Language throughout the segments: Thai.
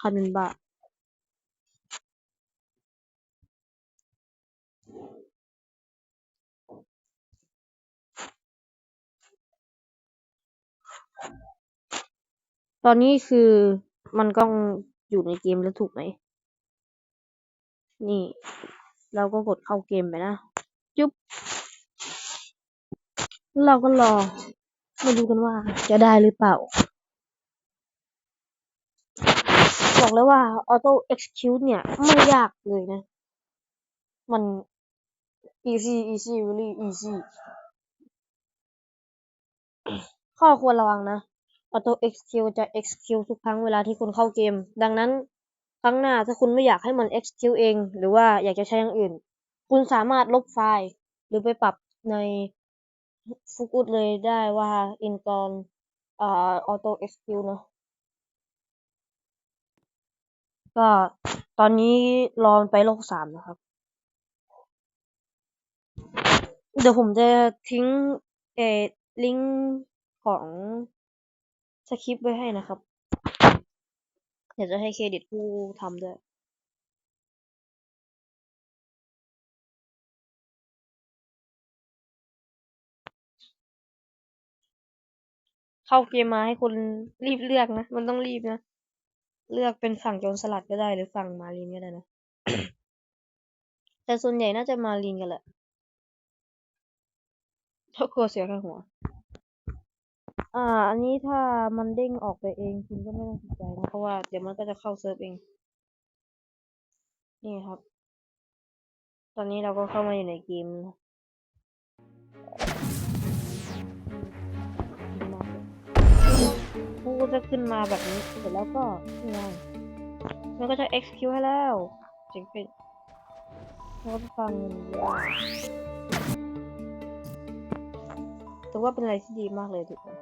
พันบาทตอนนี้คือมันก็อยู่ในเกมแล้วถูกไหม นี่ เราก็กดเข้าเกมไปนะ จุ๊บ เราก็รอมาดูกันว่าจะได้หรือเปล่า บอกเลยว่า Auto Execute เนี่ย ไม่ยากเลยนะ มัน easy easy really easy ข้อควรระวังนะ Auto Execute จะ execute ทุกครั้งเวลาที่คุณเข้าเกม ดังนั้นครั้งหน้าถ้าคุณไม่อยากให้มัน execute เอง หรือว่าอยากจะใช้อย่างอื่น คุณสามารถลบไฟล์ หรือไปปรับในฟุกุดเลยได้ว่า install อ่า Auto Execute เนอะ ก็ตอนนี้รอมันไปโลกสามนะครับ เดี๋ยวผมจะทิ้งเอลิงก์ของสคริปต์ไว้ให้นะครับ เดี๋ยวจะให้เครดิตผู้ทำด้วยเข้าเกมมาให้คุณรีบเลือกนะ มันต้องรีบนะ เลือกเป็นฝั่งโจรสลัดก็ได้หรือฝั่งมารีนก็ได้นะ แต่ส่วนใหญ่น่าจะมารีนกันแหละถ้ากลัวเสียค่าหัว อ่า อันนี้ถ้ามันเด้งออกไปเองคุณก็ไม่ต้องสนใจนะ เพราะว่าเดี๋ยวมันก็จะเข้าเซิร์ฟเอง นี่ครับ ตอนนี้เราก็เข้ามาอยู่ในเกมนะ ก็จะขึ้นมาแบบนี้เสร็จแล้วก็นี่ไงมันก็จะ execute ให้แล้วเจ๋งเป็นแล้วก็ฟังเงินเยอะถือว่าเป็นอะไรที่ดีมากเลยทุกคน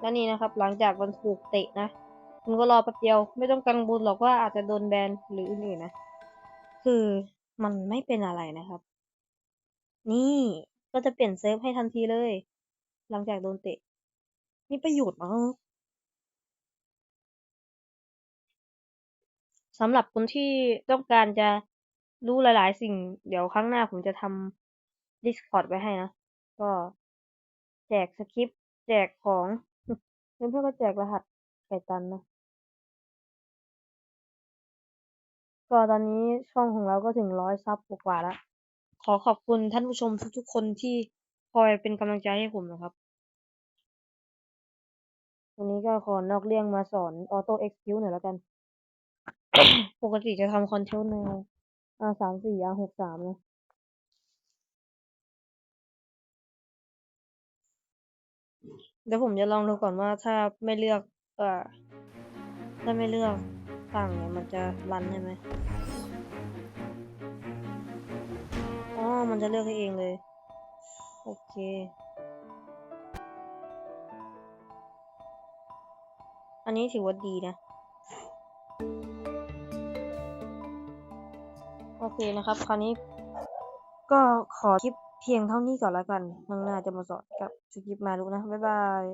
และนี่นะครับ หลังจากมันถูกเตะนะคุณก็รอแป๊บเดียว ไม่ต้องกังวลหรอกว่าอาจจะโดนแบนหรืออื่นๆนะ คือมันไม่เป็นอะไรนะครับ นี่ก็จะเปลี่ยนเซิร์ฟให้ทันทีเลย หลังจากโดนเตะ มีประโยชน์มากสำหรับคนที่ต้องการจะรู้หลาย ๆ สิ่ง เดี๋ยวครั้งหน้าผมจะทำ Discord ไว้ให้นะ ก็แจกสคริปต์แจกของเพื่อนๆก็แจกรหัสไก่ตันนะ ก็ตอนนี้ช่องของเราก็ถึงร้อยซับกว่าแล้ว ขอขอบคุณท่านผู้ชมทุก ๆ คนที่คอยเป็นกำลังใจให้ผมนะครับ วันนี้ก็ขอนอกเรื่องมาสอน Auto Execute หน่อยแล้วกัน ปกติจะทำคอนโทรลแนว R สามสี่ R หกสามนะเดี๋ยวผมจะลองดูก่อนว่าถ้าไม่เลือก เอ่อ ถ้าไม่เลือกฝั่งเนี่ยมันจะรันใช่ไหมอ๋อ มันจะเลือกให้เองเลย โอเค อันนี้ถือว่าดีนะ โอเคนะครับ คราวนี้ก็ขอคลิปเพียงเท่านี้ก่อนแล้วกันข้างหน้าจะมาสอนกับสกิปมาดูนะ บ๊ายบาย